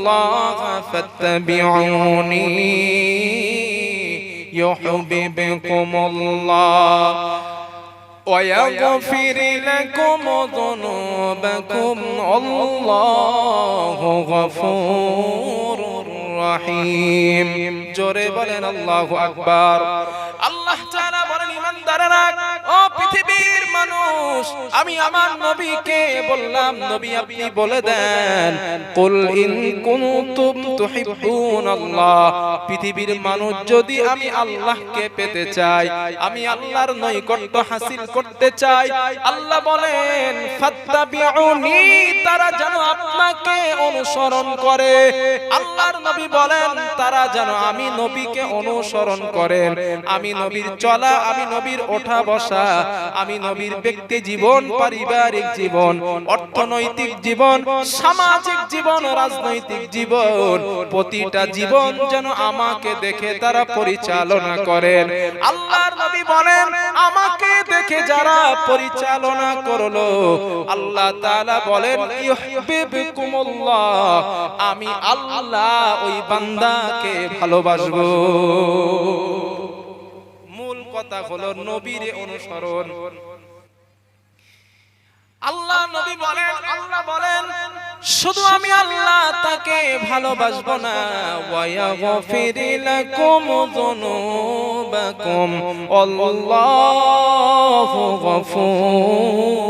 الله فاتبعوني. يحببكم الله. ويغفر لكم ذنوبكم. الله غفور رحيم. جوري بولن الله أكبر الله تعالى بولن من درناك পৃথিবীর মানুষ, আমি আমার নবীকে বললাম, নবী আপনি বলে দেন, কুল ইন কুনতুম পৃথিবীর মানুষ যদি আমি আল্লাহকে পেতে চাই, আমি আল্লাহর নৈকট্য হাসিল করতে চাই, আল্লাহ বলেন, ফাত্তাবিউনি, তারা যেন আপনাকে অনুসরণ করে। আল্লাহর নবী বলেন, তারা যেন আমি নবীকে অনুসরণ করেন। আমি নবীর চলা, আমি নবীর ওঠা বসা আমি নবীর ব্যক্তি জীবন, পারিবারিক জীবন, অর্থনৈতিক জীবন, সামাজিক জীবন, রাজনৈতিক জীবন, প্রতিটা জীবন যেন আমাকে দেখে তারা পরিচালনা করেন। আল্লাহর নবী বলেন, আমাকে দেখে যারা পরিচালনা করল, আল্লাহ তাআলা বলেন, ইউহিব্বুকুমুল্লাহ, আমি আল্লাহ ওই বান্দাকে ভালোবাসবো। কথা হলো নবীর অনুসরণ। আল্লাহ নবী বলেন, আল্লাহ বলেন, শুধু আমি আল্লাহ তাকে ভালোবাসবো না। ওয়ায়াগফিরি লাকুম যুনুবাকুম। আল্লাহু গফুরুর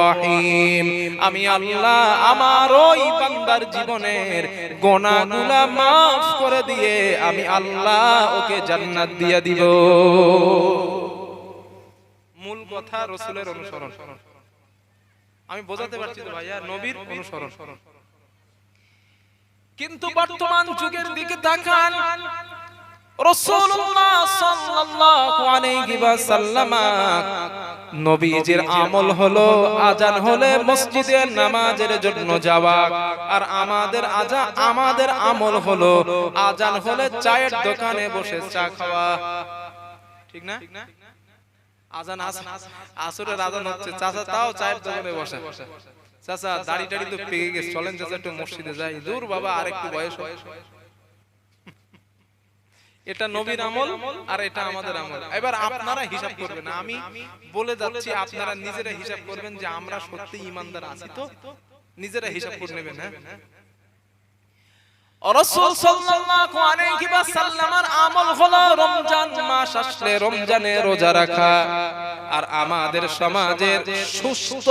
রহিম। আমি আল্লাহ আমার ওই বান্দার জীবনের গোনাগুলা মাফ করে দিয়ে আমি আল্লাহ ওকে জান্নাত দিয়ে দিব। মূল কথা রসুলের অনুসরণ। আমি বোঝাতে পারছি তো ভাইয়া, নবীর অনুসরণ। কিন্তু বর্তমান যুগের দিকে তাকান নবীজির আমল হলো আজান হলে নামাজের জন্য যাওয়া। আর আমাদের আজা, আমাদের আমল হলো আজান হলে চায়ের দোকানে বসে চা খাওয়া। ঠিক না? আজান আজান হচ্ছে, চাচা তাও চায়ের দাড়ি টাড়ি তো গেছে, চলেন চাচা একটু মসজিদে যাই। দূর বাবা আর একটু বয়স হয়। এটা নবীর আমল আর এটা আমাদের আমল। এবার আপনারা হিসাব করবেন। আমি বলে যাচ্ছি আপনারা নিজেরা হিসাব করবেন যে আমরা সত্যি ইমানদার আছি তো? নিজেরা হিসাব করে নেবেন হ্যাঁ? রাসূল সাল্লাল্লাহু আলাইহি ওয়াসাল্লামের আমল হলো রমজান মাস আসলে রমজানে রোজা রাখা। আর আমাদের সমাজের সুস্থ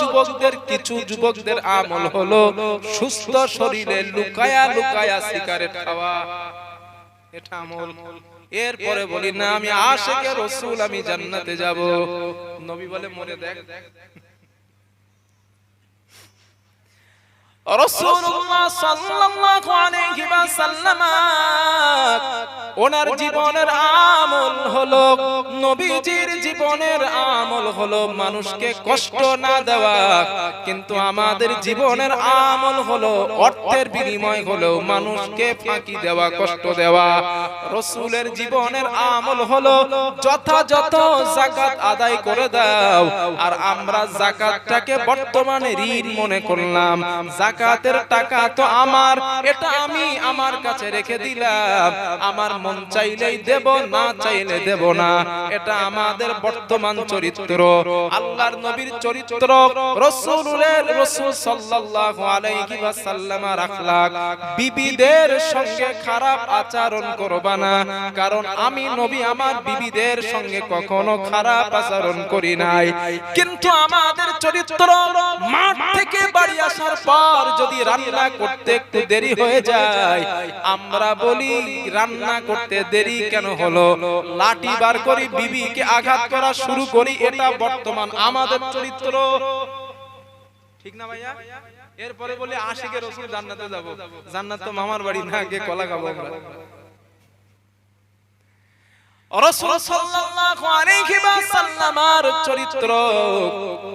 যুবকদের কিছু যুবকদের আমল হলো সুস্থ শরীরে লুকায়া লুকায়া সিগারেট খাওয়া। এটা আমল। এরপরে বলি না আমি আশেকে রসুল আমি জান্নাতে যাব। নবী বলে মরে দেখ ওনার জীবনের আমল হলো, নবীজির জীবনের আমল হলো মানুষকে কষ্ট না দেওয়া। কিন্তু আমাদের জীবনের আমল হলো, অর্থের বিনিময় হলো মানুষকে ফাঁকি দেওয়া, কষ্ট দেওয়া। রসুলের জীবনের আমল হলো, যথাযথ জাকাত আদায় করে দাও। আর আমরা জাকাতটাকে বর্তমানে ঋণ মনে করলাম। জাকাতের টাকা তো আমার, এটা আমি আমার কাছে রেখে দিলাম। আমার মন চাইলেই দেব, না চাইলে দেব না। এটা আমাদের বর্তমান চরিত্র। আল্লাহর নবীর চরিত্র রাসূলের রাসূল সাল্লাল্লাহু আলাইহি ওয়াসাল্লামের আখলাক। বিবিদের সঙ্গে খারাপ আচরণ করবা না, কারণ আমি নবী, আমার বিবিদের সঙ্গে কখনো খারাপ আচরণ করি নাই। কিন্তু আমাদের চরিত্র মাঠ থেকে বাড়ি আসার পর যদি রান্না করতে একটু দেরি হয়ে যায় আমরা বলি রান্না করতে দেরি কেন হলো? লাঠি বার করি বিবিকে আঘাত করা শুরু করি এটা বর্তমান আমাদের চরিত্র। ঠিক না ভাইয়া? এরপরে বলি আশিকে রসুল জান্নাতে যাব। জান্নাত তো মামার বাড়ি না গিয়ে কলা খাব আমরা রাসূল সাল্লাল্লাহু আলাইহি ওয়াসাল্লামের চরিত্র।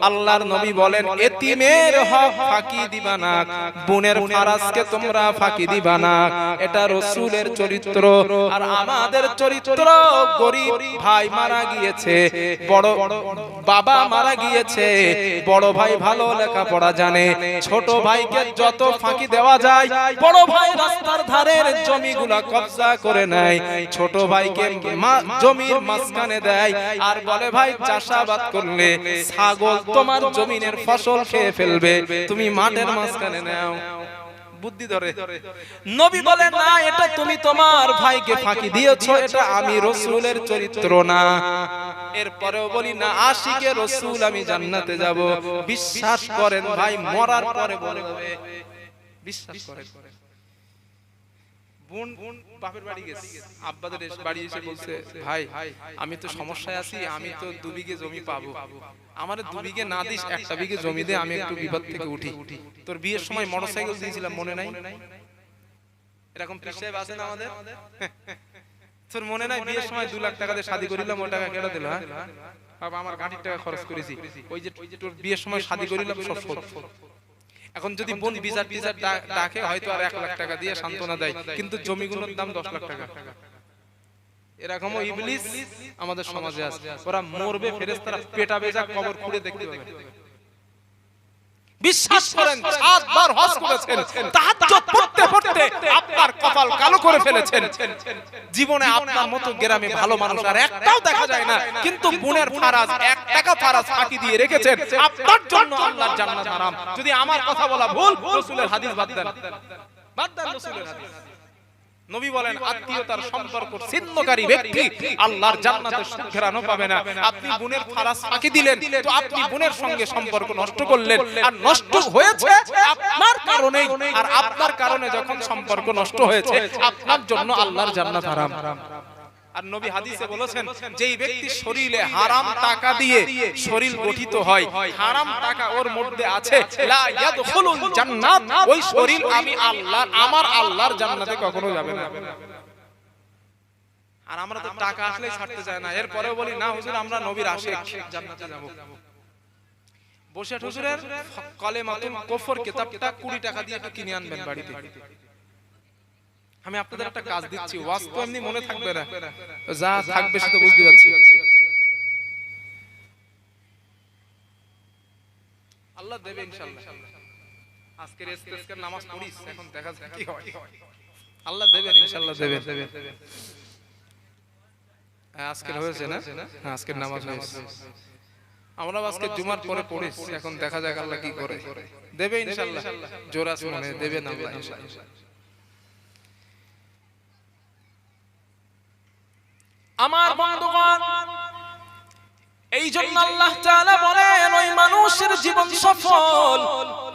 আল্লাহর নবী বলেন এতিমের হক ফাঁকি দিবা না বোনের ফারাজকে তোমরা ফাঁকি দিবা না। এটা রাসূলের চরিত্র। আর আমাদের চরিত্র গরিব ভাই মারা গিয়েছে বড় বাবা মারা গিয়েছে বড় ভাই ভালো লেখাপড়া জানে ছোট ভাইকে যত ফাঁকি দেওয়া যায় বড় ভাই রাস্তার ধারের জমিগুলা কবজা করে নেয় ছোট ভাইকে মা- জমির মাঝখানে দেয়। আর বলে, ভাই, চাষাবাদ করলে ছাগল তোমার জমিনের ফসল খেয়ে ফেলবে। তুমি মাঠের মাঝখানে নাও। চরিত্র না। বলি, না আমি জান্নাতে যাব। বিশ্বাস করেন ভাই, মরার পরে বিশ্বাস করেন। বোন বাপের বাড়ি গেছে। আব্বাদের বাড়ি এসে বলছে, ভাই, আমি তো সমস্যায় আছি, আমি তো দু বিঘে জমি পাবো। আমার দু বিঘে না দিস, একটা বিঘে জমি দে, আমি একটু বিপদ থেকে উঠি। তোর বিয়ের সময় মোটরসাইকেল দিয়েছিলাম, মনে নাই? এরকম সাহেব আছেন আমাদের? তোর মনে নাই বিয়ের সময় দু লাখ টাকা দিয়ে শাদি করিলাম, ওই টাকা কেটে দিল হ্যাঁ? বাবা, আমার গাড়ির টাকা খরচ করেছি। ওই যে তোর বিয়ের সময় শাদি করিলাম, সব। এখন যদি বোন বিচার টিচার ডাকে হয়তো আর এক লাখ টাকা দিয়ে সান্ত্বনা দেয়। কিন্তু জমিগুলোর দাম দশ লাখ টাকা। এরকমও ইবলিস আমাদের সমাজে আছে। ওরা মরবে ফেরেস্তারা পেটাবে যা কবর খুঁড়ে দেখতে পাবে। বিশ্বাস করেন সাতবার হজ করেছেন তাহাজ্জুদ পড়তে পড়তে আপনার কপাল কালো করে ফেলেছেন। জীবনে আপনার মতো গ্রামে ভালো মানুষ আর একটাও দেখা যায় না। কিন্তু বুনের ফারাজ এক টাকা ফারাজ ফাঁকি দিয়ে রেখেছেন। আপনার জন্য আল্লাহর জান্নাত হারাম। যদি আমার কথা বলা ভুল রাসূলের হাদিস বাদ দেন। বাদ দেন রাসূলের হাদিস। নবী বলেন আত্মীয়তার সম্পর্ক ছিন্নকারী ব্যক্তি আল্লাহর জান্নাতের সুখেরানো পাবে না। আপনি বোনের ফারাস ফাঁকি দিলেন তো আপনি বোনের সঙ্গে সম্পর্ক নষ্ট করলেন আর নষ্ট হয়েছে আপনার কারণেই আর আপনার কারণে যখন সম্পর্ক নষ্ট হয়েছে আপনার জন্য আল্লাহর জান্নাত হারাম। আর নবী হাদিসে বলেছেন যেই ব্যক্তি শরীরে হারাম টাকা দিয়ে শরীর গঠিত হয়। হারাম টাকা ওর মধ্যে আছে। লা ইয়াদখুলুল জান্নাত। ওই শরীর আমি আল্লাহর আমার আল্লাহর জান্নাতে কখনো যাবে না। আর আমরা তো টাকা আসলেই ছাড়তে চাই না। এরপরেও বলি না হুজুর আমরা নবীর আশিক জান্নাতে যাব। বসে হুজুরের কলেমাতুল কুফর কিতাবটা 20 টাকা দিয়ে কিনে আনবেন বাড়িতে। আমি আপনাদের একটা কাজ দিচ্ছি। ওয়াজ তো এমনি মনে থাকবে না। যা থাকবে সেটা বুঝতে পারছি। আল্লাহ দেবে ইনশাআল্লাহ আজকের ইস্তেসকার নামাজ পড়িস এখন দেখা যাক কি হয়। আল্লাহ দেবেন ইনশাআল্লাহ দেবেন হ্যাঁ, আজকের হয়েছে না? হ্যাঁ আজকের নামাজ হয়েছে। আমরা আজকে জুমার পরে পড়িস। এখন দেখা যাক আল্লাহ কি করে। দেবে ইনশাআল্লাহ জোরাস মনে দেবেন আল্লাহ ইনশাআল্লাহ আমার বন্ধুগণ এই জন্য আল্লাহ বলেন ওই মানুষের জীবন সফল।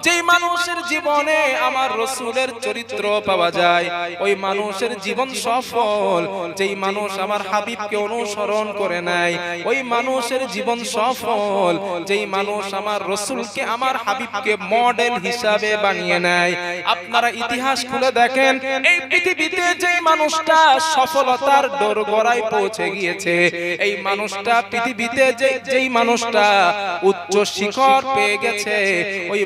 যেই মানুষের জীবনে আমার রসুলের চরিত্র পাওয়া যায়, ওই মানুষের জীবন সফল। যেই মানুষ আমার হাবিবকে অনুসরণ করে নেয়, ওই মানুষের জীবন সফল। যেই মানুষ আমার রসুলকে আমার হাবিবকে মডেল হিসাবে বানিয়ে নেয়। আপনারা ইতিহাস খুলে দেখেন, এই পৃথিবীতে যে মানুষটা সফলতার দোরগোড়ায় পৌঁছে গিয়েছে, এই মানুষটা পৃথিবীতে যে, যেই মানুষটা উচ্চ শিখর পেয়ে গেছে, ওই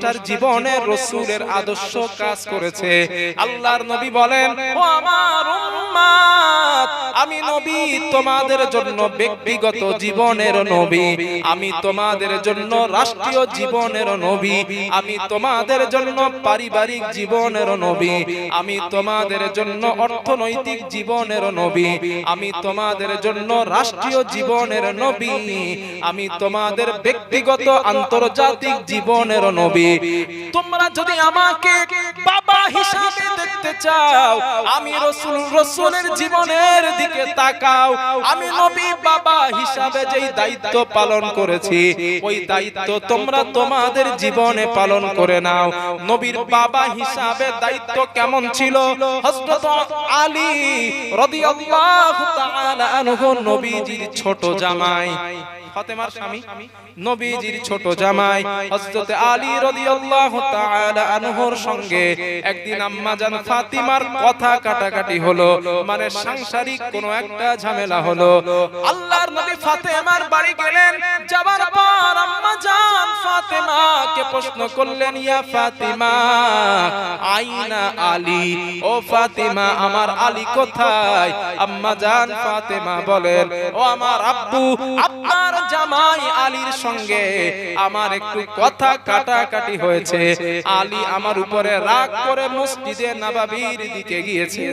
মানুষটার জীবনে রসুলের আদর্শ কাজ করেছে। আল্লাহর নবী বলেন ও আমার উম্মাত আমি নবী তোমাদের জন্য ব্যক্তিগত জীবনের নবী আমি তোমাদের জন্য রাষ্ট্রীয় জীবনের নবী আমি তোমাদের জন্য পারিবারিক জীবনের নবী আমি তোমাদের জন্য অর্থনৈতিক জীবনের নবী আমি তোমাদের জন্য রাষ্ট্রীয় জীবনের নবী আমি তোমাদের ব্যক্তিগত আন্তর্জাতিক জীবনের নবী তোমরা যদি আমাকে বাবা হিসাবে দেখতে চাও, আমি রসুল, রসুলের জীবনের দিকে তাকাও। আমি নবী বাবা হিসাবে যেই দায়িত্ব পালন করেছি, ওই দায়িত্ব তোমরা তোমাদের জীবনে পালন করে নাও। নবীর বাবা হিসাবে দায়িত্ব কেমন ছিল? হযরত আলী রাদিয়াল্লাহু তাআলা আনহু নবীজির ছোট জামাই। ফাতেমার স্বামী নবীজির ছোট জামাই হযরতে আলী রাদিয়াল্লাহু তাআলা আনহুর সঙ্গে একদিন আম্মা জান ফাতিমার কথা কাটাকাটি হলো মানে সাংসারিক কোনো একটা ঝামেলা হলো। আল্লাহর নবী ফাতেমার বাড়ি গেলেন যাবার পর আম্মা জান ফাতেমাকে প্রশ্ন করলেন ইয়া ফাতিমা আইনা আলী ও ফাতিমা আমার আলী কোথায়? আম্মা জান ফাতেমা বলেন ও আমার আব্বু আপনার জামাই আলীর সঙ্গে আমার একটু কথা কাটাকাটি হয়েছে। আলী আমার উপরে রাগ করে মসজিদে নবাবির দিকে গিয়েছে।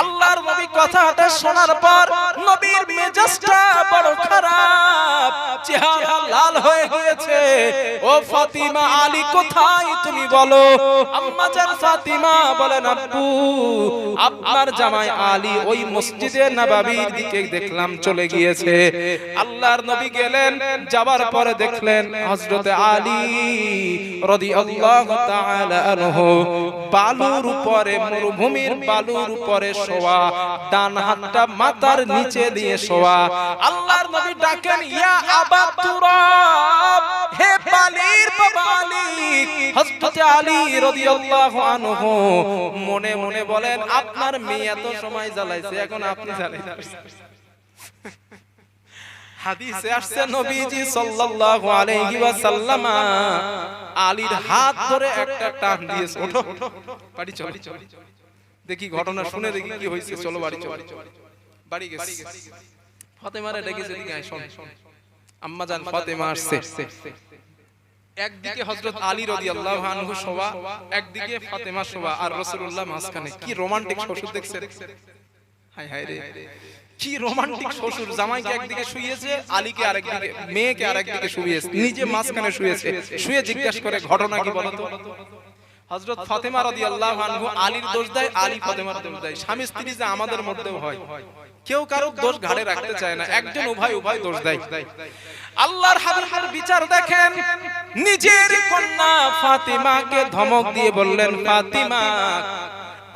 আল্লাহর নবী কথাটা শোনার পর নবীর মেজাজটা বড় খারাপ। চেহারা লাল হয়ে গিয়েছে। ও ফাতিমা আলী কোথায় তুমি বলো? আম্মা জান ফাতিমা বলেন আব্বু আপনার জামাই আলী ওই মসজিদে নবাবির দিকে দেখলাম চলে গিয়েছে। আল্লাহর নবী গেলেন, যাবার পরে দেখলেন হযরতে আলী রাদিয়াল্লাহু তাআলা বালুর উপরে, মরুভূমির বালুর উপরে শোয়া, ডান হাতটা মাথার নিচে দিয়ে শোয়া। আল্লাহর নবী ডাকেন, ইয়া আবা তুরাব, হে বালির আলী হযরতে আলী রাদিয়াল্লাহু আনহু। মনে মনে বলেন, আপনার মেয়ে এত সময় জ্বালাইছে, এখন আপনি জ্বালাইছেন হাদিসে আসছে নবীজি সাল্লাল্লাহু আলাইহি ওয়াসাল্লাম আলীর হাত ধরে একটা টান দিয়েছে ওঠো বাড়ি চল। দেখি ঘটনা শুনে দেখি কি হয়েছে চলো বাড়ি চল বাড়ি গেছে। ফাতেমারে ডেকেছে দিকে আয় শোন। আম্মা জান ফাতেমা আসছে। একদিকে হযরত আলী রাদিয়াল্লাহু আনহু শোভা একদিকে ফাতেমা শোভা আর রাসূলুল্লাহ মাঝখানে। কি রোমান্টিক শ্বশুর দেখছেন? হায় হায় রে। কি রোমান্টিক শ্বশুর? জামাইকে একদিকে শুইয়েছে আলীকে আরেকদিকে মেয়েকে আরেকদিকে শুইয়েছে। নিজে মাঝখানে শুয়েছে। শুয়ে জিজ্ঞাসা করে ঘটনা কি বলতো হযরত ফাতেমা রাদিয়াল্লাহু আনহু আলীর দোষ দেয় আলী ফাতেমার দোষ দেয়। স্বামী স্ত্রী যে আমাদের মধ্যেও হয়। কেউ কারও দোষ ঘাড়ে রাখতে চায় না। একজন উভয় উভয় দোষ দেয়। আল্লাহর হাবিবের বিচার দেখেন নিজের কন্যা ফাতিমাকে ধমক দিয়ে বললেন ফাতিমা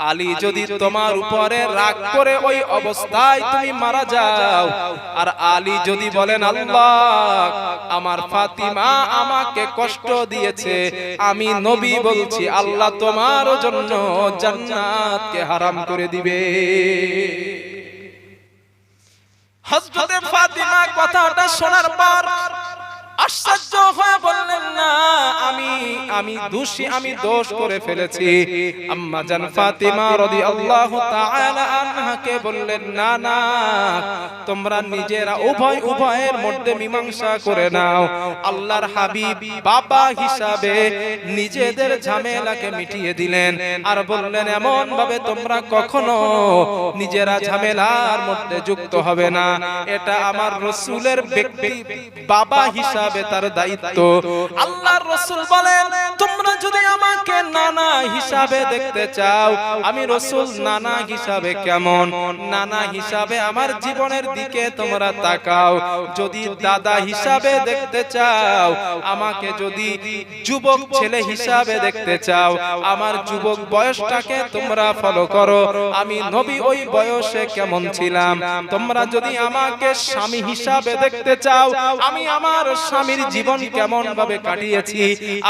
আলী যদি তোমার উপরে রাগ করে ওই অবস্থায় তুমি মারা যাও। আর আলী যদি বলেন আল্লাহ আমার ফাতিমা আমাকে কষ্ট দিয়েছে। আমি নবী বলছি আল্লাহ তোমার জন্য জান্নাতকে হারাম করে দিবে। হযরতে ফাতিমা কথাটা শোনার পর বললেন, না, আমি আমি দোষী, আমি দোষ করে ফেলেছি। আম্মা জান ফাতিমা রাদিয়াল্লাহু তাআলা আনহাকে বললেন, না না, তোমরা নিজেরা উভয় উভয়ের মধ্যে মীমাংসা করে নাও। আল্লাহর হাবিব বাবা হিসাবে নিজেদের ঝামেলাকে মিটিয়ে দিলেন আর বললেন এমন ভাবে তোমরা কখনো নিজেরা ঝামেলার মধ্যে যুক্ত হবে না। এটা আমার রসুলের ব্যক্তি বাবা হিসাবে তার দায়িত্ব আল্লাহর রসুল বলেন তোমরা যদি আমাকে নানা হিসাবে দেখতে চাও আমি রসুল নানা হিসাবে কেমন? নানা হিসাবে আমার জীবনের দিকে তোমরা তাকাও। যদি দাদা হিসাবে দেখতে চাও আমাকে যদি যুবক ছেলে হিসাবে দেখতে চাও আমার যুবক বয়সটাকে তোমরা ফলো করো। আমি নবী ওই বয়সে কেমন ছিলাম? তোমরা যদি আমাকে স্বামী হিসাবে দেখতে চাও আমি আমার স্বামীর জীবন কেমন ভাবে কাটিয়েছি,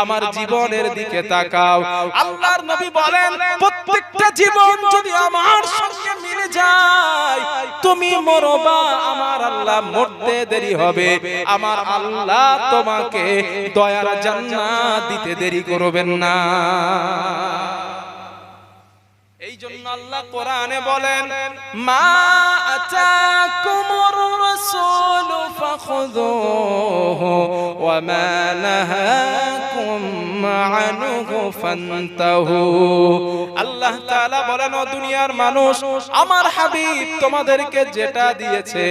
আমার জীবনের দিকে তাকাও। আল্লাহর নবী বলেন, প্রত্যেকটা জীবন যদি আমার সঙ্গে মিলে যায়, তুমি মরবা, আমার আল্লাহ মরতে দেরি হবে। আমার আল্লাহ তোমাকে দয়ার জান্নাত দিতে দেরি করবেন না। এই জন্য আল্লাহ কোরআনে বলেন, মা আতাকুমুর রাসূল ফাখুযুহু মা নাহাকুম আনহু ফান্তাহু আল্লাহ তাআলা বলেন, ও দুনিয়ার মানুষ, আমার হাবিব তোমাদেরকে যেটা দিয়েছে,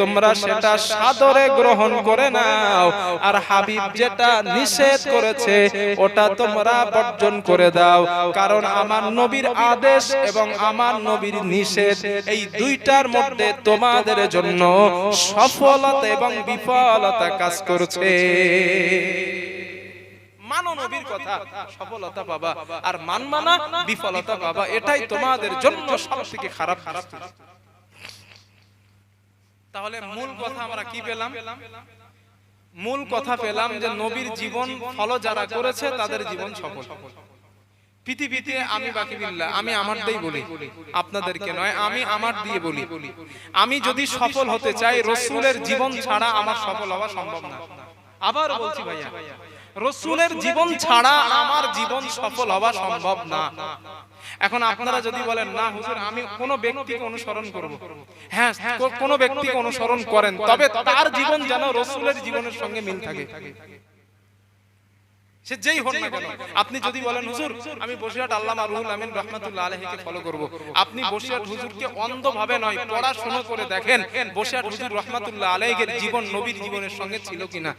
তোমরা সেটা সাদরে গ্রহণ করে নাও। আর হাবিব যেটা নিষেধ করেছে, ওটা তোমরা বর্জন করে দাও। কারণ আমার নবীর আদেশ এবং আমার নবীর নিষেধ, এই দুইটার মধ্যে তোমাদের জন্য সফলতা এবং বিফলতা কাজ করছে। মানো নবীর কথা সফলতা পাবা আর মানবা বিফলতা পাবা এটাই তোমাদের জন্য সব খারাপ খারাপ তাহলে মূল কথা আমরা কি পেলাম? মূল কথা পেলাম যে নবীর জীবন ফলো যারা করেছে তাদের জীবন সফল। পৃথিবীতে আমি বাকি বিল্লাহ আমি আমারটাই বলি। আপনাদেরকে নয় আমি আমার দিয়ে বলি। আমি যদি সফল হতে চাই রসুলের জীবন ছাড়া আমার সফল হওয়া সম্ভব না। আবার বলছি ভাইয়া রসুলের জীবন ছাড়া আমার জীবন সফল হওয়া সম্ভব না। এখন আপনারা যদি বলেন না হুজুর আমি কোনো ব্যক্তিকে অনুসরণ করব। হ্যাঁ কোনো কোন ব্যক্তিকে অনুসরণ করেন। তবে তার জীবন যেন রসুলের জীবনের সঙ্গে মিল থাকে। সে যেই হোক না কেন আপনি যদি বলেন হুজুর আমি বসিরহাট আল্লামা রুহুল আমিন রহমাতুল্লাহ আলাইহিকে ফলো করব। আপনি বসিরহাট হুজুরকে অন্ধভাবে নয় পড়াশোনা করে দেখেন বসিরহাট হুজুর রহমাতুল্লাহ আলাইহির জীবন নবীর জীবনের সঙ্গে ছিল কিনা।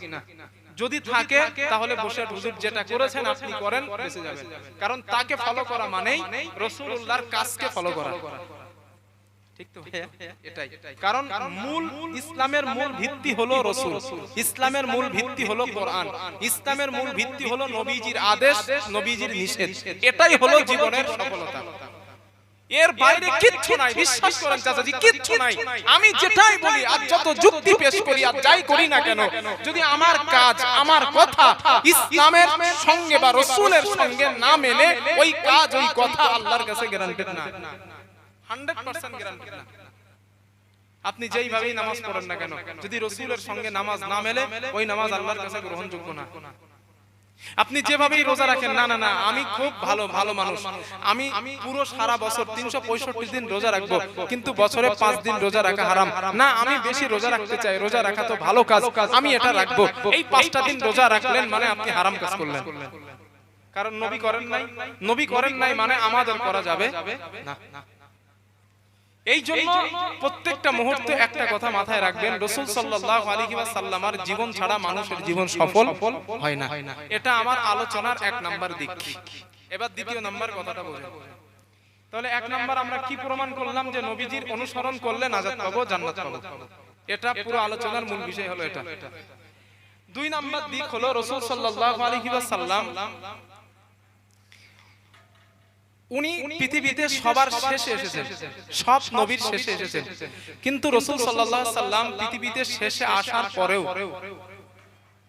যদি থাকে তাহলে বসিরহাট হুজুর যেটা করেছেন আপনি করেন বেঁচে যাবেন। কারণ তাকে ফলো করা মানেই রাসূলুল্লাহর কাজকে ফলো করা। ঠিক তো এটাই। কারণ মূল ইসলামের মূল ভিত্তি হলো রসুল। ইসলামের মূল ভিত্তি হলো কোরআন। ইসলামের মূল ভিত্তি হলো নবীজির আদেশ নবীজির নিষেধ। এটাই হলো জীবনের সফলতা। এর বাইরে কিচ্ছু নাই। বিশ্বাস করেন চাচাজি কিচ্ছু নাই। আমি যেটাই বলি আর যত যুক্তি পেশ করি আর যাই করি না কেন যদি আমার কাজ আমার কথা ইসলামের সঙ্গে বা রসুলের সঙ্গে না মেলে ওই কাজ ওই কথা আল্লাহর কাছে গ্যারান্টেড না। হান্ড্রেড পার্সেন্ট গ্যারান্টেড না। আপনি যেইভাবেই নামাজ পড়েন না কেন যদি রসুলের সঙ্গে নামাজ না মেলে ওই নামাজ আল্লাহর কাছে গ্রহণযোগ্য না। আপনি যেভাবেই রোজা রাখেন না না না আমি খুব ভালো ভালো মানুষ। আমি পুরো সারা বছর তিনশো পঁয়ষট্টি দিন রোজা রাখব কিন্তু বছরে পাঁচ দিন রোজা রাখা হারাম। না আমি বেশি রোজা রাখতে চাই রোজা রাখা তো ভালো কাজ। আমি এটা রাখব। এই পাঁচটা দিন রোজা রাখলেন মানে আপনি হারাম কাজ করলেন কারণ নবী করেন নাই নবী করেন নাই মানে আমাদের করা যাবে না এই জন্য প্রত্যেকটা মুহূর্তে একটা কথা মাথায় রাখবেন, রসুল সাল্লাল্লাহু আলাইহি ওয়াসাল্লামের জীবন ছাড়া মানুষের জীবন সফল হয় না। এটা আমার আলোচনার এক নাম্বার দিক। এবার দ্বিতীয় নাম্বার কথাটা বলুন তাহলে এক নাম্বার আমরা কি প্রমাণ করলাম যে নবীজির অনুসরণ করলে নাজাত পাবো, জান্নাত পাবো? এটা পুরো আলোচনার মূল বিষয় হলো এটা। দুই নাম্বার দিক হলো রসুল সাল্লাল্লাহু আলাইহি ওয়াসাল্লাম উনি পৃথিবীতে সবার শেষে এসেছেন। সব নবীর শেষে এসেছেন। কিন্তু রসুল সাল্লাহ সাল্লাম পৃথিবীতে শেষে আসার পরেও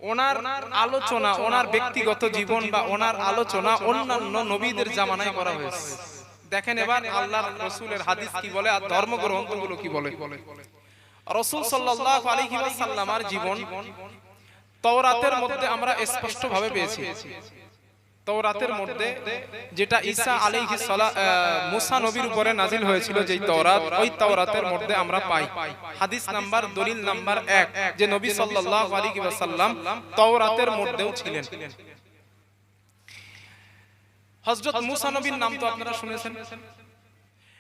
ওনার আলোচনা ওনার ব্যক্তিগত জীবন বা ওনার আলোচনা অন্যান্য নবীদের জামানায় করা হয়েছে। দেখেন এবার আল্লাহ রসুলের হাদিস কি বলে আর ধর্মগ্রন্থগুলো কি বলে? রসুল সাল্লাহ আলাইহি ওয়াসাল্লামার জীবন তওরাতের মধ্যে আমরা স্পষ্ট ভাবে পেয়েছি। তওরাতের মধ্যে যেটা ঈসা আলাইহিস সালাম মুসা নবীর উপরে নাজিল হয়েছিল যে তওরাত ওই তওরাতের মধ্যে আমরা পাই। হাদিস নাম্বার দলিল নাম্বার 1 যে নবী সাল্লাল্লাহু আলাইহি ওয়াসাল্লাম তওরাতের মধ্যেও ছিলেন। হযরত মুসা নবীর নাম তো আপনারা শুনেছেন।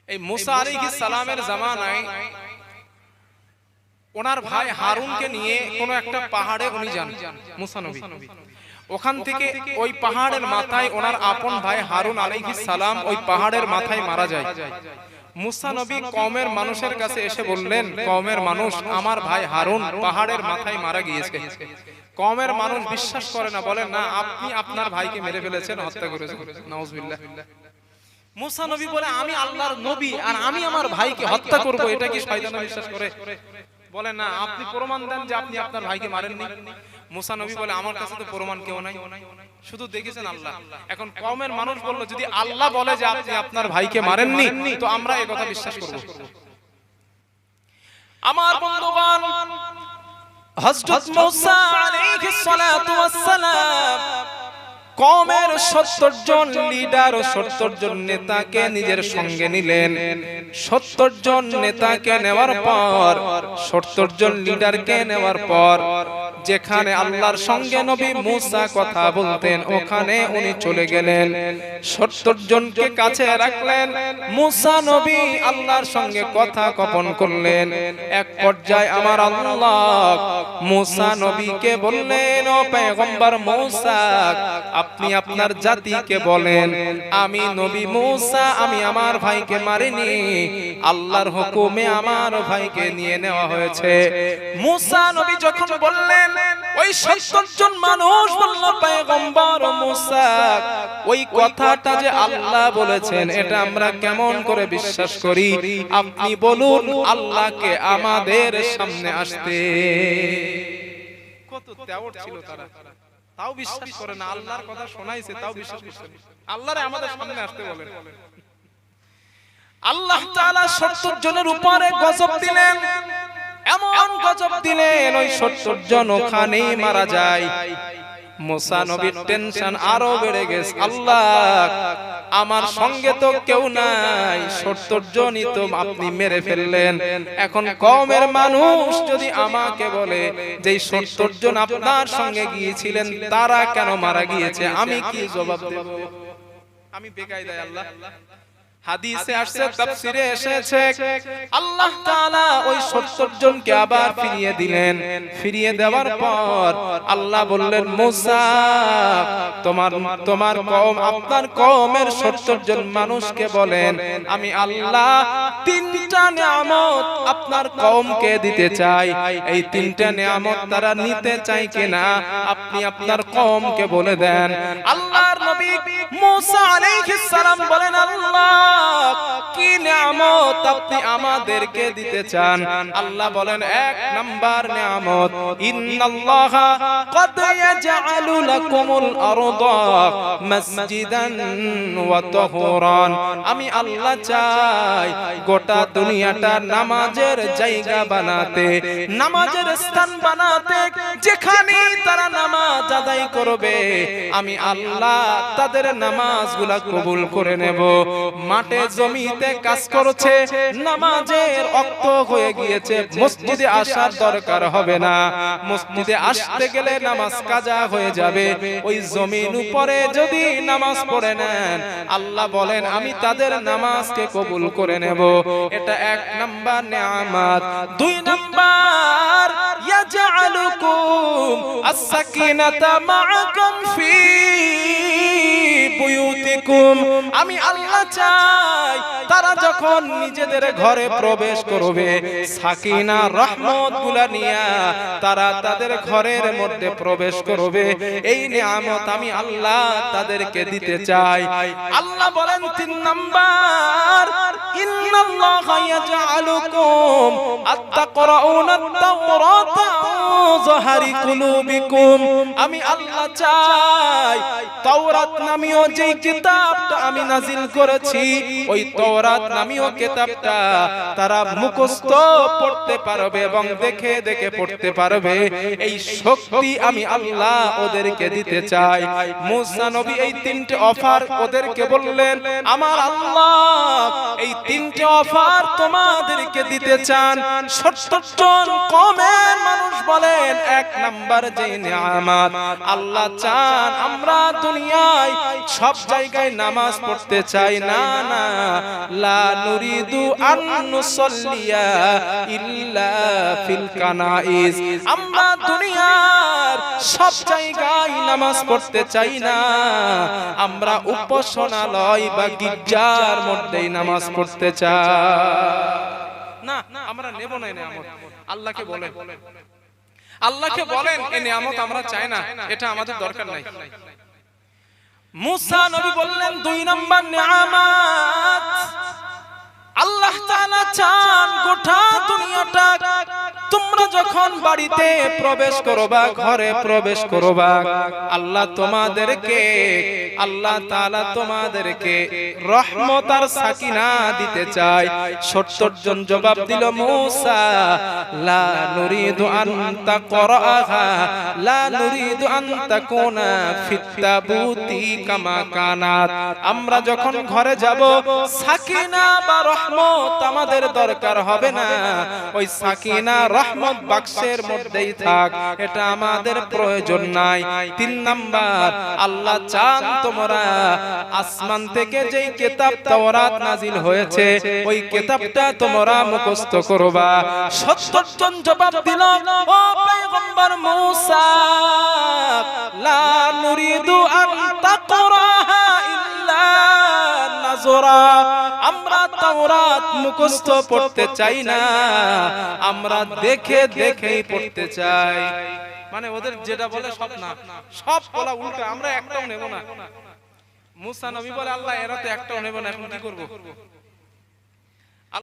এই মুসা আলাইহিস সালামের জামানায় ওনার ভাই হারুনকে নিয়ে কোনো একটা পাহাড়ে উনি যান মুসা নবী। ওখান থেকে ওই পাহাড়ের মাথায় ওনার আপন ভাই হারুন আলাইহিস সালাম ওই পাহাড়ের মাথায় মারা যায়। মুসা নবী কওমের মানুষের কাছে এসে বললেন কওমের মানুষ আমার ভাই হারুন পাহাড়ের মাথায় মারা গিয়েছে। কওমের মানুষ বিশ্বাস করে না বলে না আপনি আপনার ভাইকে মেরে ফেলেছেন হত্যা করেছেন। নাউজুবিল্লাহ। মুসা নবী বলে আমি আল্লাহর নবী আর আমি আমার ভাইকে হত্যা করব এটা কি শয়তান বিশ্বাস করে? বলে না আপনি প্রমাণ দেন যে আপনি আপনার ভাইকে মারেননি মুসা নবী বলে, আমার কাছে তো প্রমাণ কেউ নাই। শুধু দেখেছেন আল্লাহ। এখন কমের মানুষ বলল, যদি আল্লাহ বলে যে আপনি আপনার ভাইকে মারেননি, তো আমরা এই কথা বিশ্বাস করব। আমার বন্ধুগণ, হযরত মুসা আলাইহিস সালাতু ওয়াস কমের সত্তর জন লিডার ও সত্তর জন নেতাকে নিজের সঙ্গে নিলেন। সত্তর জন নেতাকে নেওয়ার পর, সত্তর জন লিডারকে নেওয়ার পর যেখানে আল্লাহর সঙ্গে নবী মুসা কথা বলতেন ওখানে উনি চলে গেলেন। সত্তর জনকে কাছে রাখলেন। মুসা নবী আল্লাহর সঙ্গে কথা কপন করলেন। এক পর্যায়ে আমার আল্লাহ মুসা নবীকে বললেন ও পেগম্বর মুসা আপনি আপনার জাতিকে বলেন আমি নবী মুসা আমি আমার ভাইকে মারিনি। আল্লাহর হুকুমে আমার ভাইকে নিয়ে নেওয়া হয়েছে। মুসা নবী যখন বললেন ওই সত্তর জন মানুষ বলল, পেগম্বর মুসা, ওই কথাটা যে আল্লাহ বলেছেন, এটা আমরা কেমন করে বিশ্বাস করি? আপনি বলুন, আল্লাহকে আমাদের সামনে আসতে। কত দেওর ছিল তারা। তাও বিশ্বাস করে না, আল্লাহর কথা শোনাইছে, তাও বিশ্বাস করছে না। আল্লাহরে আমাদের সামনে আসতে বলেন। আল্লাহ তাআলা 70 জনের উপরে গজব দিলেন। এমন গজব দিলেন ওই 70 জন ওখানেই মারা যায়। মুসা নবীর টেনশন আরও বেড়ে গেছে। আল্লাহ আমার সঙ্গে তো কেউ নাই। সত্তর জনই তো আপনি মেরে ফেললেন। এখন কমের মানুষ যদি আমাকে বলে যে সত্তর জন আপনার সঙ্গে গিয়েছিলেন তারা কেন মারা গিয়েছে? আমি কি জবাব দেব? আমি বেকায়দায় আল্লাহ। হাদিসে আসছে তাফসিরে এসেছে। আল্লাহ তাআলা ওই 70 জনকে আবার ফিরিয়ে দিলেন। ফিরিয়ে দেওয়ার পর আল্লাহ বললেন মুসা তোমার তোমার কওম আপনার কওমের 70 জন মানুষকে বলেন আমি আল্লাহ তিনটা নিয়ামত আপনার কওমকে দিতে চাই। এই তিনটা নিয়ামত তারা নিতে চাই কিনা আপনি আপনার কওমকে বলে দেন। আল্লাহর নবী মুসা আলাইহিস সালাম বলেন নিয়ামত আপনি আমাদেরকে দিতে চান। আল্লাহ বলেন, এক নাম্বার নিয়ামত ইয়াজআলু লাকুমুল আরদা ওয়া তাহুরান। আমি আল্লাহ চাই গোটা দুনিয়াটা নামাজের জায়গা বানাতে, নামাজের স্থান বানাতে যেখানে তারা নামাজ আদায় করবে, আমি আল্লাহ তাদের নামাজগুলা কবুল করে নেব। মাঠে জমিতে কাজ করছে, নামাজের অক্ত হয়ে গিয়েছে। মসজিদে আসার দরকার হবে না। মসজিদে আসতে গেলে নামাজ কাজা হয়ে যাবে। ওই জমিন উপরে যদি নামাজ পড়ে নেন, আল্লাহ বলেন, আমি তাদের নামাজকে কবুল করে নেব। এটা এক নাম্বার নিয়ামত। দুই নাম্বার, ইয়াজআলুকুম আস-সাকিনাতা মাআকুম ফি বুয়ুতিকুম আমি আল্লাহ চাই, তারা যখন নিজেদের ঘরে প্রবেশ করবে, সাকিনা, রহমতগুলা নিয়া তারা তাদের ঘরের মধ্যে প্রবেশ করবে। এই নিয়ামত আমি আল্লাহ তাদেরকে দিতে চাই। আল্লাহ বলেন তিন নাম্বার আমি আল্লাহ চাই, তাওরাত নামীয় যে কিতাবটা আমি নাজিল করেছি, ওই তাওরাত নামীয় কিতাবটা তারা মুখস্থ পড়তে পারবে এবং দেখে দেখে পড়তে পারবে। এই শক্তি আমি আল্লাহ ওদেরকে দিতে চাই। মুসা নবী এই তিনটে অফার ওদেরকে বললেন, আমার আল্লাহ, এই তিনটে অফার তোমাদেরকে দিতে চান। সত্তর কমের মানুষ বলেন, এক নাম্বার যে নিয়ামত, আল্লাহ চান আমরা দুনিয়ায় সব জায়গায় নামাজ পড়তে চাই না না। লা নুরিদু আন নুসাল্লিয়া ইল্লা ফিল কানাইস আমরা দুনিয়ার সব জায়গায় নামাজ পড়তে চাই না। আমরা উপাসনালয় বা গির্জার মধ্যেই নামাজ পড়তে চাই। না, আমরা নেব না নিয়ামত। আল্লাহকে বলেন। আল্লাহকে বলেন এই নিয়ামত আমরা চাই না। এটা আমাদের দরকার নাই। মুসা নবী বললেন দুই নম্বর নিয়ামাত। আল্লাহ তাআলা চান গোটা দুনিয়াটা তোমরা যখন বাড়িতে প্রবেশ করবা, ঘরে প্রবেশ করবা, আল্লাহ তোমাদেরকে, আল্লাহ তাআলা তোমাদেরকে রহমত আর সাকিনা দিতে চায়। সত্তর জন জবাব দিল, মূসা আমরা যখন ঘরে যাব, সাকিনা বা রহমত আমাদের দরকার হবে না। ওই সাকিনা রহমত বাক্সের মধ্যেই থাক, এটা আমাদের প্রয়োজন নাই। তিন নাম্বার, আল্লাহ চান তোমরা আসমান থেকে যেই কিতাব তাওরাত নাজিল হয়েছে, ওই কিতাবটা তোমরা মুখস্থ করবা। সত্তর জন জবাব দিল, ও পয়গম্বর মূসা, লা নুরিদু আন তাকরাহা ইল্লা নাজরা আমরা তাওরাত মুখস্থ পড়তে চাই না, আমরা দেখে দেখেই পড়তে চাই। মানে ওদের যেটা বলে সব না। সব বলা উল্টো, আমরা একটাও নেব না। মুসা নবী বলে, আল্লাহ, এরা তো একটাও নেব না, এখন কি করব?